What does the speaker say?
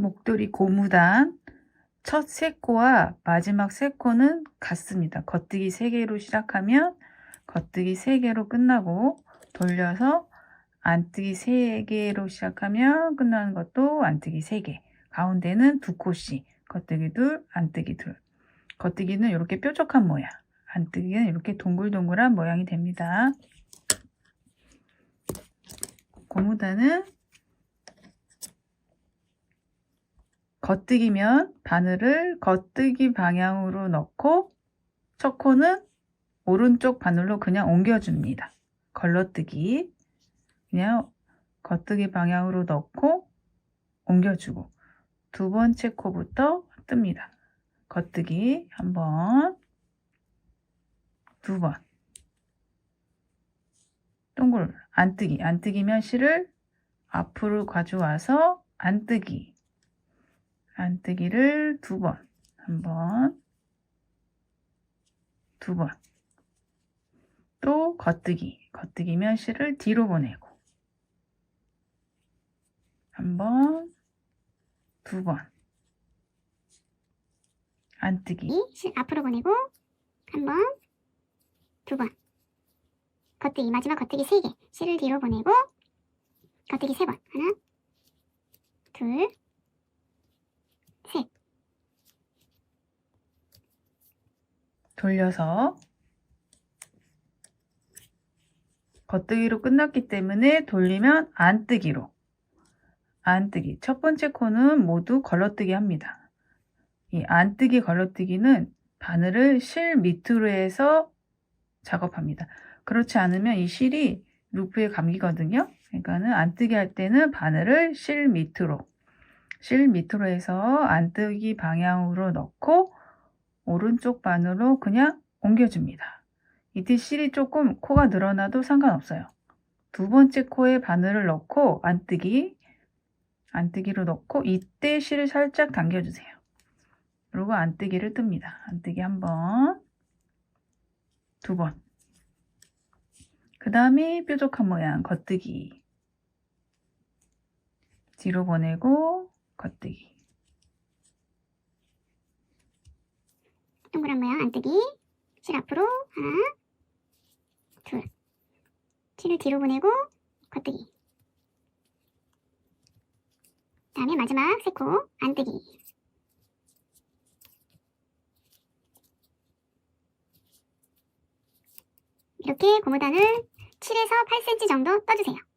목도리 고무단 첫 세 코와 마지막 세 코는 같습니다. 겉뜨기 3개로 시작하면 겉뜨기 3개로 끝나고 돌려서 안뜨기 3개로 시작하면 끝나는 것도 안뜨기 3개 가운데는 두 코씩 겉뜨기 둘, 안뜨기 둘 겉뜨기는 이렇게 뾰족한 모양 안뜨기는 이렇게 동글동글한 모양이 됩니다. 고무단은 겉뜨기면 바늘을 겉뜨기 방향으로 넣고 첫 코는 오른쪽 바늘로 그냥 옮겨줍니다. 걸러뜨기 그냥 겉뜨기 방향으로 넣고 옮겨주고 두 번째 코부터 뜹니다. 겉뜨기 한 번, 두 번, 동글 안뜨기 안뜨기면 실을 앞으로 가져와서 안뜨기 안뜨기를 두 번, 한 번, 두 번. 또 겉뜨기, 겉뜨기면 실을 뒤로 보내고 한 번, 두 번. 안뜨기, 이, 실 앞으로 보내고 한 번, 두 번. 겉뜨기 마지막 겉뜨기 세 개. 실을 뒤로 보내고 겉뜨기 세 번. 하나, 둘, 돌려서 겉뜨기로 끝났기 때문에 돌리면 안뜨기로 안뜨기 첫 번째 코는 모두 걸러뜨기 합니다. 이 안뜨기 걸러뜨기는 바늘을 실 밑으로 해서 작업합니다. 그렇지 않으면 이 실이 루프에 감기거든요. 그러니까는 안뜨기 할 때는 바늘을 실 밑으로 실 밑으로 해서 안뜨기 방향으로 넣고 오른쪽 바늘로 그냥 옮겨줍니다. 이때 실이 조금 코가 늘어나도 상관없어요. 두 번째 코에 바늘을 넣고 안뜨기, 안뜨기로 넣고 이때 실을 살짝 당겨주세요. 그리고 안뜨기를 뜹니다. 안뜨기 한 번, 두 번. 그 다음에 뾰족한 모양 겉뜨기. 뒤로 보내고 겉뜨기. 동그란 모양 안뜨기. 실 앞으로 하나, 둘. 실을 뒤로 보내고 겉뜨기. 다음에 마지막 세코 안뜨기. 이렇게 고무단을 7에서 8cm 정도 떠주세요.